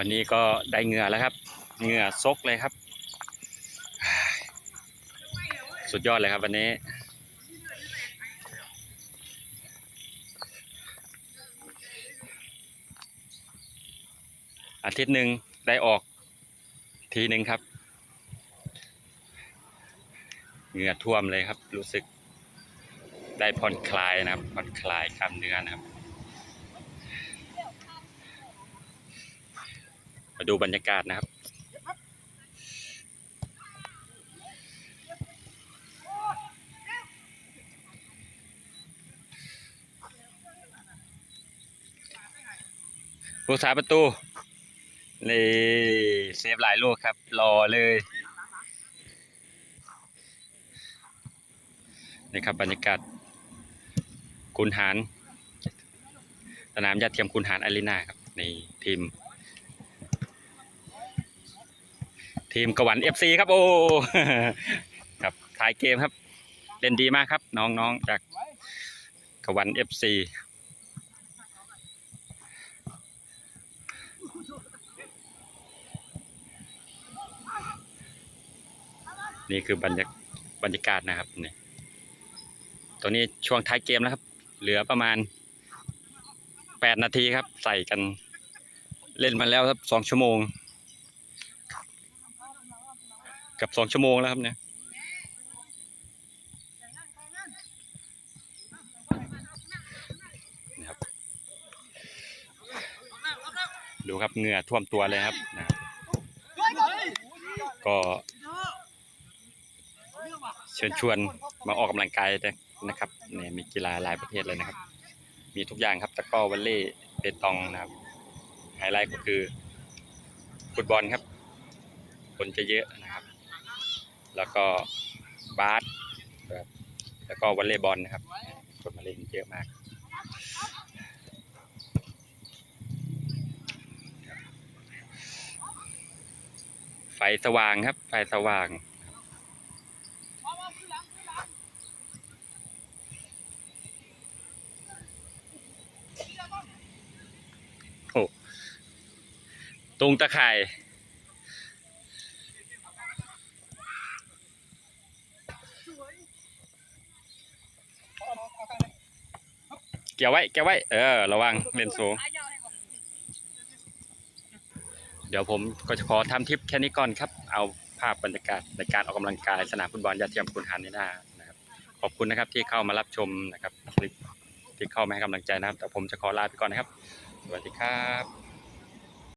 วันนี้ก็ได้เหงื่อแล้วครับ เหงื่อซกเลยครับ สุดยอดเลยครับวันนี้ อาทิตย์หนึ่งได้ออกทีหนึ่งครับ เหงื่อท่วมเลยครับ รู้สึกได้ผ่อนคลายนะครับผ่อนคลายกล้ามเนื้อนะครับ มาดูบรรยากาศนะครับผู้สาประตูนี่เซฟหลายลูกครับ รอเลย นี่ครับบรรยากาศคุณหารสนามยาเทียมคุณหารอารีนาครับ ในทีม ทีมกวันเอฟซีครับโอ้ครับท้ายเกมครับ เล่นดีมากครับ น้องๆจากกวันเอฟซีนี่คือบรรยากบรรยากาศนะครับนี่ตอนนี้ช่วงท้ายเกมแล้วครับ เหลือประมาณแปดนาทีครับ ใส่กันเล่นมาแล้วครับสองชั่วโมง กับสองชั่วโมงแล้วครับเนี่ยนะครับดูครับเหงื่อท่วมตัวเลยครับนะก็เชิญชวนมาออกกำลังกายนะครับเนี่ยมีกีฬาหลายประเภทเลยนะครับ มีทุกอย่างครับตะก้อวอลเลย์เปตองนะครับไฮไลท์ก็คือฟุตบอลครับ คนจะเยอะนะครับ แล้วก็บาสครับแล้วก็วอลเลย์บอลนะครับ คนมาเล่นเยอะมากไฟสว่างครับ ไฟสว่าง โอ้ตุงตะข่าย เกี่ยวไว้เกี่ยวไว้ เออ ระวังเลนสูง เดี๋ยวผมก็จะขอทำทริปแค่นี้ก่อนครับ เอาภาพบรรยากาศในการออกกำลังกายสนามฟุตบอลยาเทียมคุณหานินานะครับ ขอบคุณนะครับที่เข้ามารับชมนะครับคลิปที่เข้ามาให้กำลังใจนะครับ แต่ผมจะขอลาไปก่อนนะครับ สวัสดีครับ